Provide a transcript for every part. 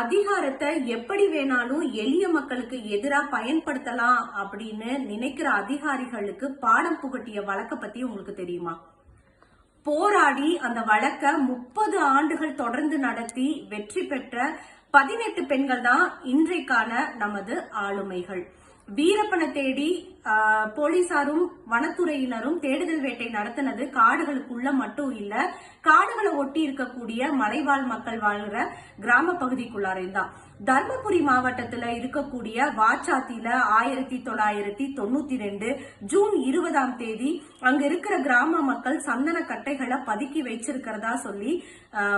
அதிகாரத்தை எப்படி வேணாலும் எளிய மக்களுக்கு எதிராக பயன்படுத்தலாம் அப்படின்னு நினைக்கிற அதிகாரிகளுக்கு பாடம் புகட்டிய வழக்க பத்தி உங்களுக்கு தெரியுமா? போராடி அந்த வழக்க முப்பது ஆண்டுகள் தொடர்ந்து நடத்தி வெற்றி பெற்ற பதினெட்டு பெண்கள் தான் இன்றைக்கான நமது ஆளுமைகள். வீரப்பனை தேடி போலீசாரும் வனத்துறையினரும் தேடுதல் வேட்டை நடத்தினது. காடுகளுக்குள்ள மட்டும் இல்ல காடுகளை ஒட்டி இருக்கக்கூடிய மலைவாழ் மக்கள் வாழ்கிற கிராம பகுதிக்குள்ளாரையும் தான் தர்மபுரி மாவட்டத்துல இருக்கக்கூடிய வாச்சாத்தில ஆயிரத்தி தொள்ளாயிரத்தி தொண்ணூத்தி ரெண்டு ஜூன் இருபதாம் தேதி அங்க இருக்கிற கிராம மக்கள் சந்தன கட்டைகளை பதுக்கி வச்சிருக்கிறதா சொல்லி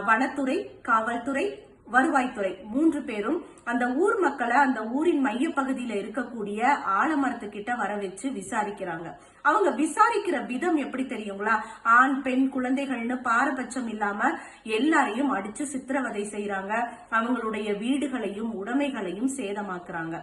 வனத்துறை காவல்துறை வருவாய்த்துறை. மூன்று பேரும் அந்த ஊர் மக்களை அந்த ஊரின் மையப்பகுதியில இருக்கக்கூடிய ஆலமரத்துக்கிட்ட வர வச்சு விசாரிக்கிறாங்க. அவங்க விசாரிக்கிற விதம் எப்படி தெரியுங்களா? ஆண் பெண் குழந்தைகள்னு பாரபட்சம் இல்லாம எல்லாரையும் அடிச்சு சித்திரவதை செய்யறாங்க அவங்களுடைய வீடுகளையும் உடைமைகளையும் சேதமாக்குறாங்க.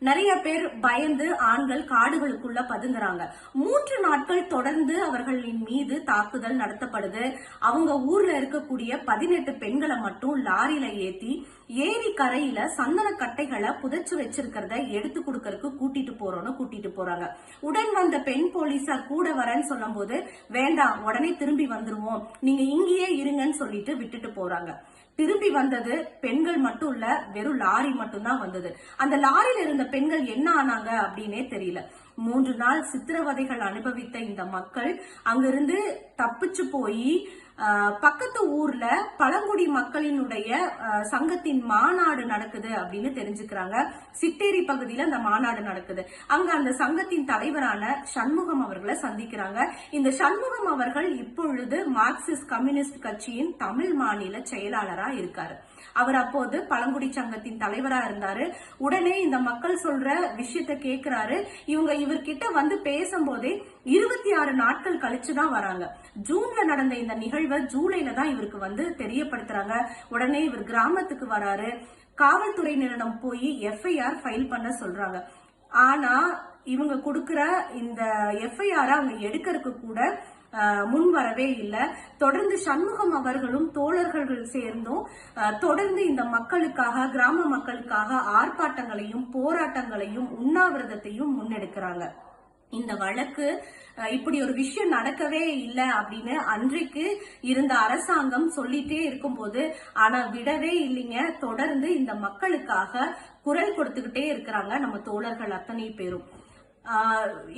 நிறைய பேர் பயந்து ஆண்கள் காடுகளுக்குள்ள பதுங்குறாங்க. மூன்று நாட்கள் தொடர்ந்து அவர்களின் மீது தாக்குதல் நடத்தப்படுது. அவங்க ஊர்ல இருக்கக்கூடிய பதினெட்டு பெண்களை மட்டும் லாரியில ஏத்தி ஏரி கரையில சந்தன கட்டைகளை புதைச்சு வச்சிருக்கிறத எடுத்து கொடுக்கறதுக்கு கூட்டிட்டு போறோம்னு கூட்டிட்டு போறாங்க. உடன் வந்த பெண் போலீசார் கூட வரேன்னு சொல்லும்போது வேண்டாம் உடனே திரும்பி வந்துருவோம். நீங்க இங்கேயே இருங்கன்னு சொல்லிட்டு விட்டுட்டு போறாங்க. திரும்பி வந்தது பெண்கள் மட்டும் இல்ல வெறும் லாரி மட்டும் தான் வந்தது. அந்த லாரியில இருந்த பெண்கள் என்ன ஆனாங்க அப்படின்னே தெரியல. மூன்று நாள் சித்திரவதைகள் அனுபவித்த இந்த மக்கள் அங்கிருந்து தப்பிச்சு போய் பக்கத்து ஊர்ல பழங்குடி மக்களினுடைய சங்கத்தின் மாநாடு நடக்குது அப்படின்னு தெரிஞ்சுக்கிறாங்க. சிட்டேரி பகுதியில அந்த மாநாடு நடக்குது. அங்க அந்த சங்கத்தின் தலைவரான சண்முகம் அவர்களை சந்திக்கிறாங்க. இந்த சண்முகம் அவர்கள் இப்பொழுது மார்க்சிஸ்ட் கம்யூனிஸ்ட் கட்சியின் தமிழ் மாநில செயலாளரா இருக்காரு. அவர் அப்போது பழங்குடி சங்கத்தின் தலைவரா இருந்தாரு. உடனே இந்த மக்கள் சொல்ற விஷயத்த கேக்குறாரு. இவங்க இவர்கிட்ட வந்து பேசும்போதே இருபத்தி ஆறு நாட்கள் கழிச்சு தான் வராங்க. ஜூன்ல நடந்த இந்த நிகழ்வை ஜூலைல தான் இவருக்கு வந்து தெரியப்படுத்துறாங்க. உடனே இவர் கிராமத்துக்கு வராரு. காவல்துறையினரிடம் போய் எஃப்ஐஆர் ஃபைல் பண்ண சொல்றாங்க. ஆனா இவங்க கொடுக்கிற இந்த எஃப்ஐஆர் அவங்க எடுக்கிறதுக்கு கூட முன் வரவே இல்லை. தொடர்ந்து சண்முகம் அவர்களும் தோழர்கள் சேர்ந்தும் தொடர்ந்து இந்த மக்களுக்காக கிராம மக்களுக்காக ஆர்ப்பாட்டங்களையும் போராட்டங்களையும் உண்ணாவிரதத்தையும் முன்னெடுக்கிறாங்க. இந்த வழக்கு இப்படி ஒரு விஷயம் நடக்கவே இல்லை அப்படின்னு அன்றைக்கு இருந்த அரசாங்கம் சொல்லிட்டே இருக்கும்போது ஆனா விடவே இல்லைங்க. தொடர்ந்து இந்த மக்களுக்காக குரல் கொடுத்துக்கிட்டே இருக்கிறாங்க நம்ம தோழர்கள் அத்தனை பேரும்.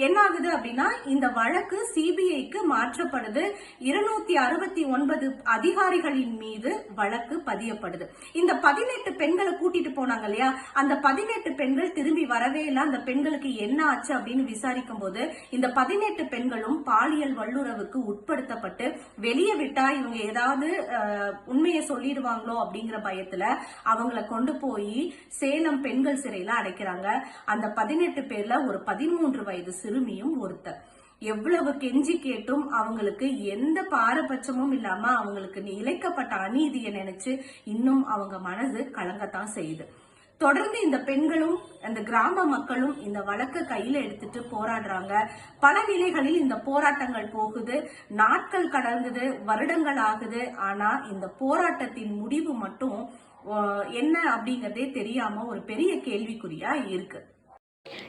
என்ன ஆகுது அப்படின்னா இந்த வழக்கு சிபிஐக்கு மாற்றப்படுது. இருநூத்தி அறுபத்தி ஒன்பது அதிகாரிகளின் மீது வழக்கு பதியப்படுது. இந்த பதினெட்டு பெண்களை கூட்டிட்டு போனாங்க இல்லையா? அந்த பதினெட்டு பெண்கள் திரும்பி வரவே இல்லை. அந்த பெண்களுக்கு என்ன ஆச்சு அப்படின்னு விசாரிக்கும் போது இந்த பதினெட்டு பெண்களும் பாலியல் வல்லுறவுக்கு உட்படுத்தப்பட்டு வெளியே விட்டா இவங்க ஏதாவது உண்மையை சொல்லிடுவாங்களோ அப்படிங்கிற பயத்துல அவங்கள கொண்டு போய் சேலம் பெண்கள் சிறையில அடைக்கிறாங்க. அந்த பதினெட்டு பேர்ல ஒரு பதிமூன்று வயது சிறுமியும் ஒருத்தர் எவ்வளவு கெஞ்சி கேட்டும் அவங்களுக்கு எந்த பாரபட்சமும் இல்லாம அவங்களுக்கு இழைக்கப்பட்ட அநீதியை நினைச்சு இன்னும் அவங்க மனது கலங்கத்தான் செய்யுது. தொடர்ந்து இந்த பெண்களும் அந்த கிராம மக்களும் இந்த வழக்க கையில எடுத்துட்டு போராடுறாங்க. பல நிலைகளில் இந்த போராட்டங்கள் போகுது. நாட்கள் கடந்தது வருடங்கள் ஆகுது. ஆனா இந்த போராட்டத்தின் முடிவு மட்டும் என்ன அப்படிங்கறதே தெரியாம ஒரு பெரிய கேள்விக்குறியா இருக்கு.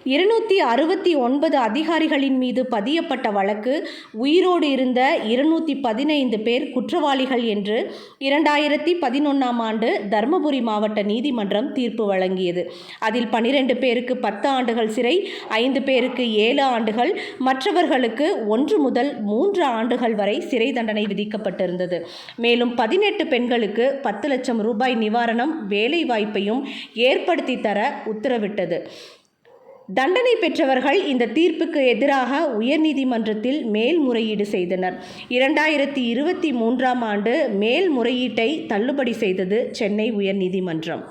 இருநூற்றி அறுபத்தி ஒன்பது அதிகாரிகளின் மீது பதியப்பட்ட வழக்கு உயிரோடு இருந்த இருநூற்றி பதினைந்து பேர் குற்றவாளிகள் என்று இரண்டாயிரத்தி பதினொன்றாம் ஆண்டு தருமபுரி மாவட்ட நீதிமன்றம் தீர்ப்பு வழங்கியது. அதில் பனிரெண்டு பேருக்கு பத்து ஆண்டுகள் சிறை ஐந்து பேருக்கு ஏழு ஆண்டுகள் மற்றவர்களுக்கு ஒன்று முதல் மூன்று ஆண்டுகள் வரை சிறை தண்டனை விதிக்கப்பட்டிருந்தது. மேலும் பதினெட்டு பெண்களுக்கு பத்து லட்சம் ரூபாய் நிவாரணம் வேலைவாய்ப்பையும் ஏற்படுத்தி தர உத்தரவிட்டது. தண்டனை பெற்றவர்கள் இந்த தீர்ப்புக்கு எதிராக உயர்நீதிமன்றத்தில் மேல்முறையீடு செய்தனர். இரண்டாயிரத்தி இருபத்தி மூன்றாம் ஆண்டு மேல்முறையீட்டை தள்ளுபடி செய்தது சென்னை உயர்நீதிமன்றம்.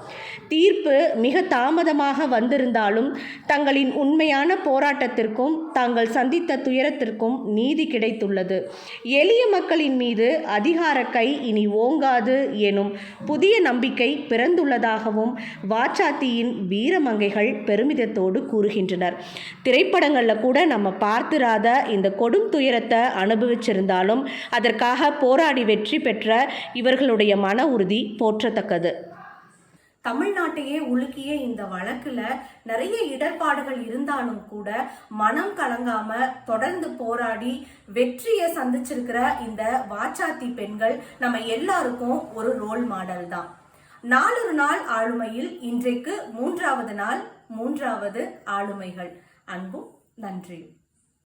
தீர்ப்பு மிக தாமதமாக வந்திருந்தாலும் தங்களின் உண்மையான போராட்டத்திற்கும் தாங்கள் சந்தித்த துயரத்திற்கும் நீதி கிடைத்துள்ளது. எளிய மக்களின் மீது அதிகார கை இனி ஓங்காது எனும் புதிய நம்பிக்கை பிறந்துள்ளதாகவும் வாச்சாத்தியின் வீரமங்கைகள் பெருமிதத்தோடு கூறுகின்றனர். திரைப்படங்களில் கூட நம்ம பார்த்திராத இந்த கொடும் துயரத்தை அனுபவிச்சிருந்தாலும் அதற்காக போராடி வெற்றி பெற்ற இவர்களுடைய மன உறுதி போற்றத்தக்கது. தமிழ்நாட்டையே உலுக்கிய இந்த வழக்குல நிறைய இடர்பாடுகள் இருந்தாலும் கூட மனம் கலங்காம தொடர்ந்து போராடி வெற்றியை சந்திச்சிருக்கிற இந்த வாச்சாத்தி பெண்கள் நம்ம எல்லாருக்கும் ஒரு ரோல் மாடல் தான். நாலொரு நாள் ஆளுமையில் இன்றைக்கு மூன்றாவது நாள் மூன்றாவது ஆளுமைகள். அன்பும் நன்றியும்.